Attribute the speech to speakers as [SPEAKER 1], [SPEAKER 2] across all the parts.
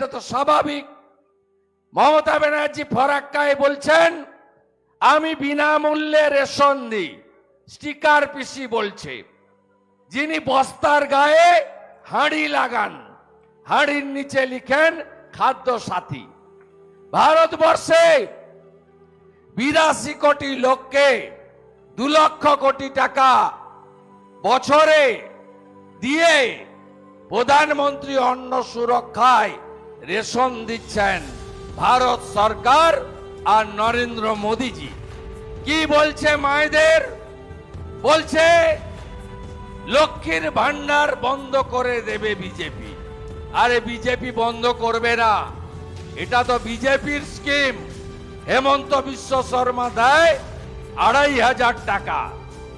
[SPEAKER 1] এটা তো স্বাভাবিক। মমতা ব্যানার্জি ফরাক্কায় বলছেন, আমি বিনামূল্যে রেশন দিই। স্টিকার পিসি বলছে, যিনি বস্তার গায়ে হাঁড়ি লাগান, হাঁড়ির নিচে লিখেন খাদ্য সাথী। ভারতবর্ষে বিরাশি কোটি লোককে দু লক্ষ কোটি টাকা বছরে দিয়ে প্রধানমন্ত্রী অন্ন সুরক্ষায় রেশন দিচ্ছেন ভারত সরকার আর নরেন্দ্র মোদীজি। কি বলছে মায়েদের? বলছে, লক্ষ্মীর ভান্ডার বন্ধ করে দেবে বিজেপি। আরে বিজেপি বন্ধ করবে না। এটা তো বিজেপির স্কিম। হেমন্ত বিশ্ব শর্মা দেয় আড়াই হাজার টাকা।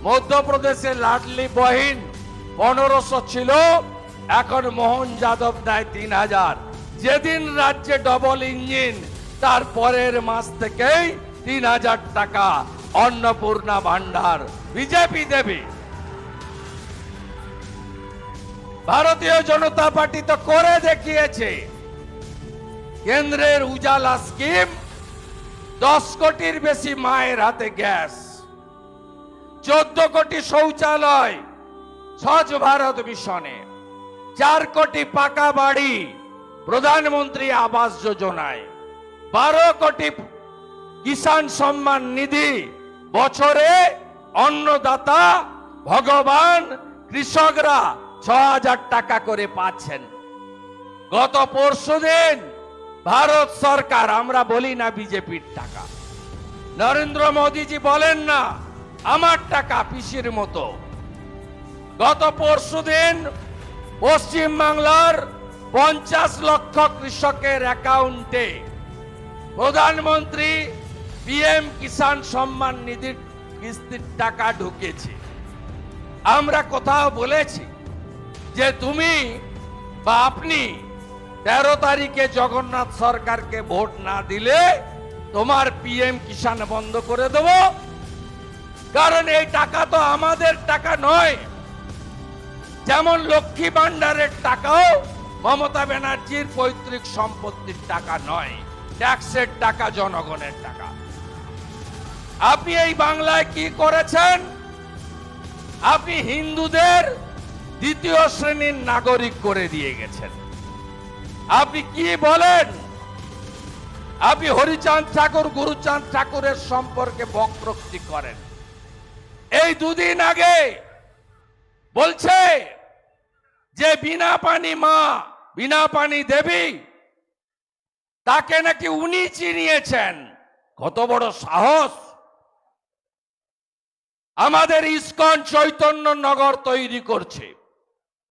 [SPEAKER 1] মধ্যপ্রদেশে লাডলি বহিন পনেরোশো ছিল, এখন মোহন যাদব দেয় তিন হাজার। যেদিন রাজ্যে ডবল ইঞ্জিন তার পরের মাস থেকেই তিন হাজার টাকা অন্নপূর্ণা ভান্ডার, বিজেপি দেবে। ভারতীয় জনতা পার্টি তো করে দেখিয়েছে। কেন্দ্রের উজালা স্কিম দশ কোটির বেশি মায়ের হাতে গ্যাস। চোদ্দ কোটি শৌচালয়, স্বচ্ছ ভারত মিশনে। চার কোটি পাকা বাড়ি প্রধানমন্ত্রী আবাস যোজনায় বারো কোটি কিষাণ সম্মান নিধি বছরে অন্নদাতা ভগবান কৃষকরা ছ হাজার টাকা করে পাচ্ছেন। গত পরশু দিন ভারত সরকার, আমরা বলি না বিজেপির টাকা, নরেন্দ্র মোদীজি বলেন না, আমার টাকা পিসির মতো। গত পরশুদিন পশ্চিম বাংলার পঞ্চাশ লক্ষ কৃষকের অ্যাকাউন্টে প্রধানমন্ত্রী পিএম কিষাণ সম্মান নিধির কিস্তির টাকা ঢুকেছে। আমরা কোথাও বলেছি যে তুমি বা আপনি তেরো তারিখে জগন্নাথ সরকারকে ভোট না দিলে তোমার পিএম কিষাণ বন্ধ করে দেব। কারণ এই টাকা তো আমাদের টাকা নয়, যেমন লক্ষ্মী ভান্ডারের টাকাও মমতা ব্যানার্জির পৈতৃক সম্পত্তির টাকা নয়, ট্যাক্সের টাকা, জনগণের টাকা। আপনি এই বাংলায় কি করেছেন? আপনি হিন্দুদের দ্বিতীয় শ্রেণির নাগরিক করে দিয়ে গেছেন। আপনি কি বলেন? আপনি হরিচাঁদ ঠাকুর, গুরুচাঁদ ঠাকুরের সম্পর্কে বক্রোক্তি করেন। এই দুদিন আগে বলছে যে, বিনা পানি মা বিনা পানি দেবী। তাকে নাকি উনি চিনিয়েছেন। কত বড় সাহস। আমাদের ইস্কন চৈতন্য নগর তৈরি করছে।